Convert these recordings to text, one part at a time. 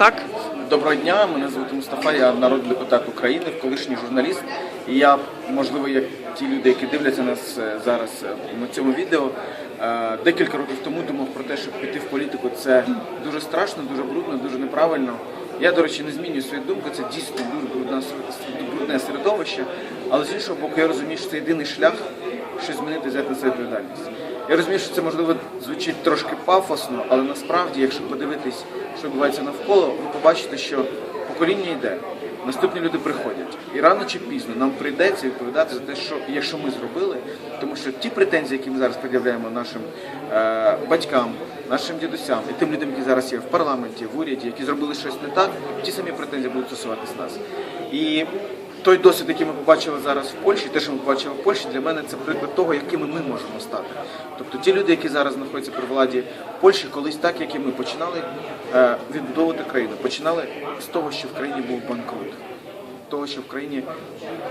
так? Доброго дня, мене звати Мустафа, я народний депутат України, колишній журналіст. І я, можливо, як ті люди, які дивляться нас е, зараз е, на цьому відео, е, декілька років тому думав про те, щоб піти в політику. Це дуже страшно, дуже брудно, дуже неправильно. Я, до речі, не змінюю свою думку, це дійсно дуже брудне, середовище. Але з іншого боку, я розумію, що це єдиний шлях щось змінити, взяти на себе відповідальність. Я розумію, що це можливо звучить трошки пафосно, але насправді, якщо подивитись, що відбувається навколо, ви побачите, що покоління йде, наступні люди приходять. І рано чи пізно нам прийдеться відповідати за те, що якщо ми зробили, тому що ті претензії, які ми зараз пред'являємо нашим е, батькам, нашим дідусям і тим людям, які зараз є в парламенті, в уряді, які зробили щось не так, ті самі претензії будуть стосуватись нас. І той досвід, який ми побачили зараз в Польщі, те, що ми побачили в Польщі, для мене це приклад того, якими ми можемо стати. Тобто ті люди, які зараз знаходяться при владі Польщі, колись так, як і ми починали е, відбудовувати країну, починали з того, що в країні був банкрут, того, що в країні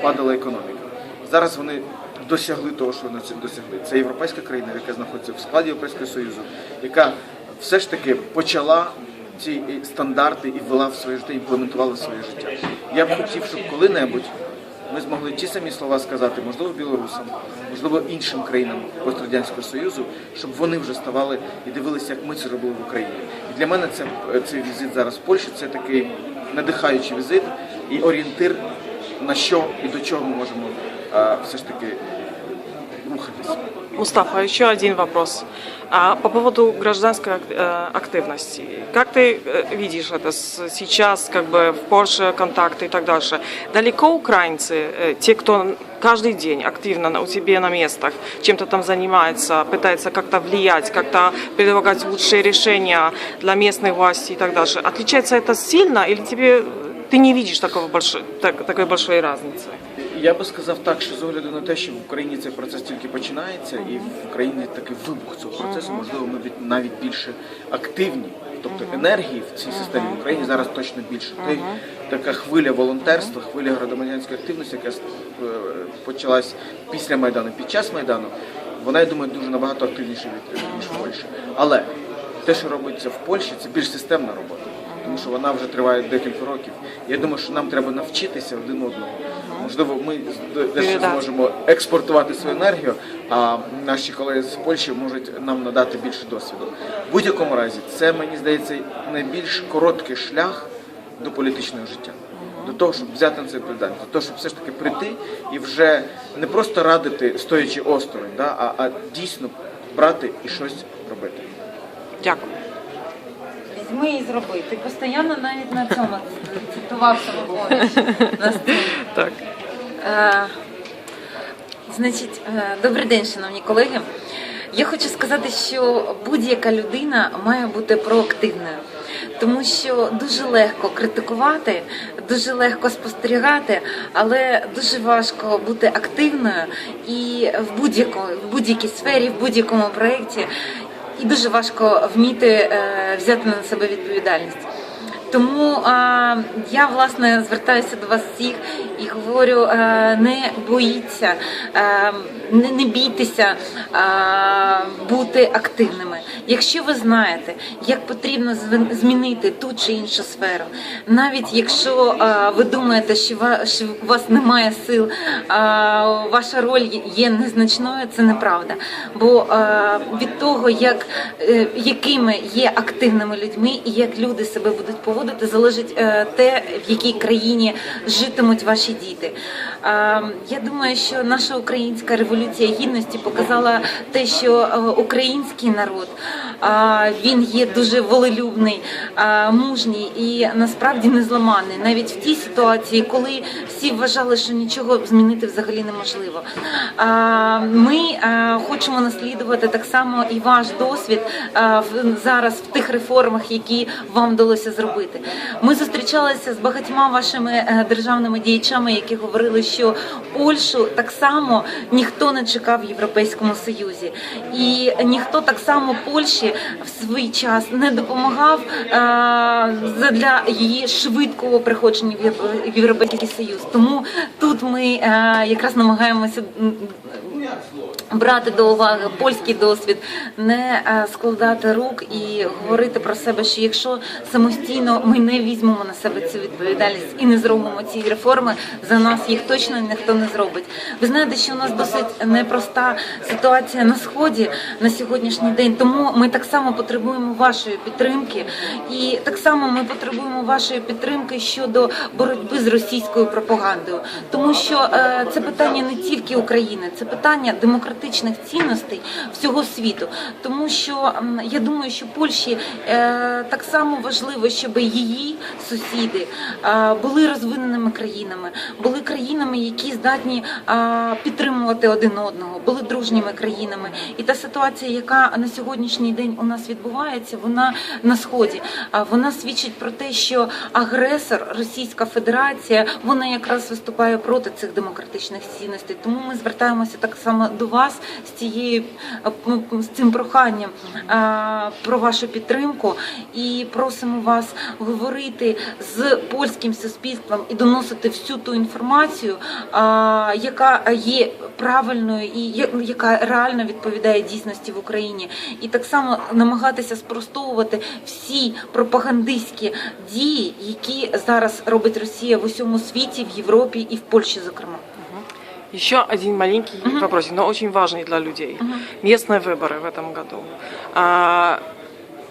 падала економіка. Зараз вони досягли того, що вони досягли. Це європейська країна, яка знаходиться в складі Європейського Союзу, яка все ж таки почала ці стандарти і ввела в своє життя, імплементувала в своє життя. Я б хотів, щоб коли-небудь ми змогли ті самі слова сказати, можливо, білорусам, можливо, іншим країнам пострадянського союзу, щоб вони вже ставали і дивилися, як ми це робили в Україні. І для мене це цей візит зараз в Польщі це такий надихаючий візит і орієнтир на що і до чого ми можемо а, все ж таки рухатись. Мустафа, еще один вопрос. А, по поводу гражданской э, активности. Как ты э, видишь это сейчас, как бы в Польше контакты и так дальше? Далеко украинцы, э, те, кто каждый день активно у тебя на местах, чем-то там занимается, пытается как-то влиять, как-то предлагать лучшие решения для местных властей и так дальше. Отличается это сильно или тебе ты не видишь такого большой, так- такой большой разницы? Я би сказав так, що з огляду на те, що в Україні цей процес тільки починається, і в Україні такий вибух цього процесу, можливо, ми від- навіть більше активні. Тобто енергії в цій системі в Україні зараз точно більше. Той така хвиля волонтерства, хвиля громадянської активності, яка е, почалась після майдану, під час майдану, вона я думаю дуже набагато активніша від ніж в Польщі. Але те, що робиться в Польщі, це більш системна робота, тому що вона вже триває декілька років. Я думаю, що нам треба навчитися один одного. Можливо, ми дещо зможемо експортувати свою енергію, а наші колеги з Польщі можуть нам надати більше досвіду. В будь-якому разі, це мені здається найбільш короткий шлях до політичного життя. До того, щоб взяти на це відповідальність, до того, щоб все ж таки прийти і вже не просто радити, стоячи осторонь, да, а, а дійсно брати і щось робити. Дякую. Візьми і зроби. Ти постійно навіть на цьому цитував самопоміч на сцені. Так. Е, значить, е, добрий день, шановні колеги. Я хочу сказати, що будь-яка людина має бути проактивною, тому що дуже легко критикувати, дуже легко спостерігати, але дуже важко бути активною і в будь-якій сфері, в будь-якому проєкті, і дуже важко вміти е, взяти на себе відповідальність. Тому а, я власне звертаюся до вас всіх і говорю: е, не боїться, е, не, не бійтеся е, бути активними. Якщо ви знаєте, як потрібно змінити ту чи іншу сферу, навіть якщо е, ви думаєте, що, у вас немає сил, е, ваша роль є незначною, це неправда. Бо е, від того, як, е, якими є активними людьми і як люди себе будуть поводити, залежить е, те, в якій країні житимуть ваші діти. Е, Я думаю, що наша українська революція гідності показала те, що е, український народ е, він є дуже волелюбний, е, мужній і насправді незламаний, навіть в тій ситуації, коли всі вважали, що нічого змінити взагалі неможливо. Ми хочемо наслідувати так само і ваш досвід зараз в тих реформах, які вам вдалося зробити. Ми зустрічалися з багатьма вашими державними діячами, які говорили, що Польщу так само ніхто не чекав в Європейському Союзі, і ніхто так само Польщі в свій час не допомагав е, для її швидкого приходження в Європейський Союз. Тому тут ми е, якраз намагаємося Брати до уваги польський досвід, не е, складати рук і говорити про себе, що якщо самостійно ми не візьмемо на себе цю відповідальність і не зробимо ці реформи, за нас їх точно ніхто не зробить. Ви знаєте, що у нас досить непроста ситуація на сході на сьогоднішній день. Тому ми так само потребуємо вашої підтримки, і так само ми потребуємо вашої підтримки щодо боротьби з російською пропагандою, тому що е, це питання не тільки України, це питання демократичних цінностей всього світу. Тому що я думаю, що Польщі е, так само важливо, щоб її сусіди були розвиненими країнами, були країнами, які здатні підтримувати один одного, були дружніми країнами. І та ситуація, яка на сьогоднішній день у нас відбувається, вона на сході. Вона свідчить про те, що агресор Російська Федерація вона якраз виступає проти цих демократичних цінностей. Тому ми звертаємося так само до вас з цією м, з цим проханням е, про вашу підтримку і просимо вас говорити з польським суспільством і доносити всю ту інформацію, е, яка є правильною і яка реально відповідає дійсності в Україні, і так само намагатися спростовувати всі пропагандистські дії, які зараз робить Росія в усьому світі, в Європі і в Польщі, зокрема. Еще один маленький вопросик, но очень важный для людей. Местные выборы в этом году.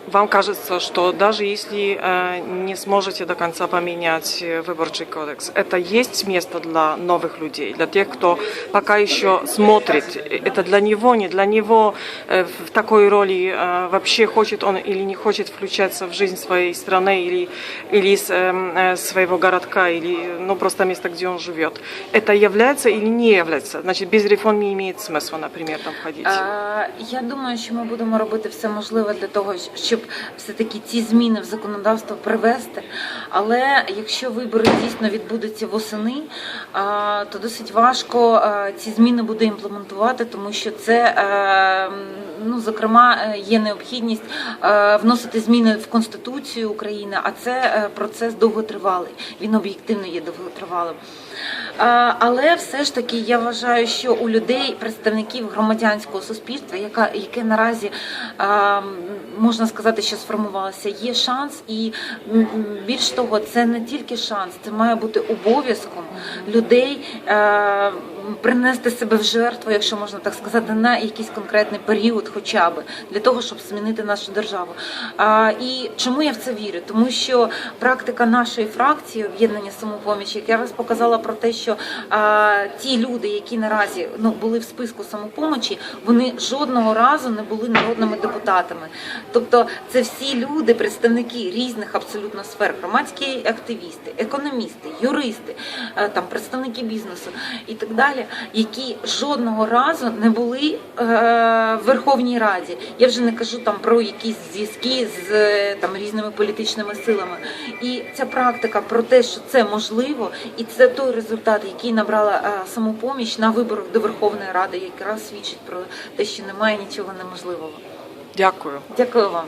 А, Вам кажется, что даже если э, не сможете до конца поменять э, выборчий кодекс, это есть место для новых людей, для тех, кто пока еще смотрит. Это для него, не для него э, в такой роли вообще хочет он или не хочет включаться в жизнь своей страны или, или эм, своего городка, или ну, просто место, где он живет. Это является или не является? Значит, без реформ не имеет смысла, например, там ходить. Е, Я думаю, що ми будемо робити все можливе для того, щоб все-таки ці зміни в законодавство привести. Але якщо вибори дійсно відбудуться восени, то досить важко ці зміни буде імплементувати, тому що це е, ну зокрема е, є необхідність е, вносити зміни в конституцію України, а це процес довготривалий. Він об'єктивно є довготривалим. Але все ж таки я вважаю, що у людей, представників громадянського суспільства, яка яке наразі можна сказати, що сформувалося, є шанс, і більш того, це не тільки шанс, це має бути обов'язком людей принести себе в жертву, якщо можна так сказати, на якийсь конкретний період, хоча б для того, щоб змінити нашу державу. А, і чому я в це вірю? Тому що практика нашої фракції об'єднання самопоміч якраз показала про те, що а, ті люди, які наразі ну були в списку самопомочі, вони жодного разу не були народними депутатами. Тобто, це всі люди, представники різних абсолютно сфер, громадські активісти, економісти, юристи, е, там представники бізнесу і так далі, які жодного разу не були е, в Верховній Раді. Я вже не кажу там про якісь зв'язки з е, там різними політичними силами. І ця практика про те, що це можливо, і це той результат, який набрала е, самопоміч на виборах до Верховної Ради, якраз свідчить про те, що немає нічого неможливого. Дякую. Дякую вам.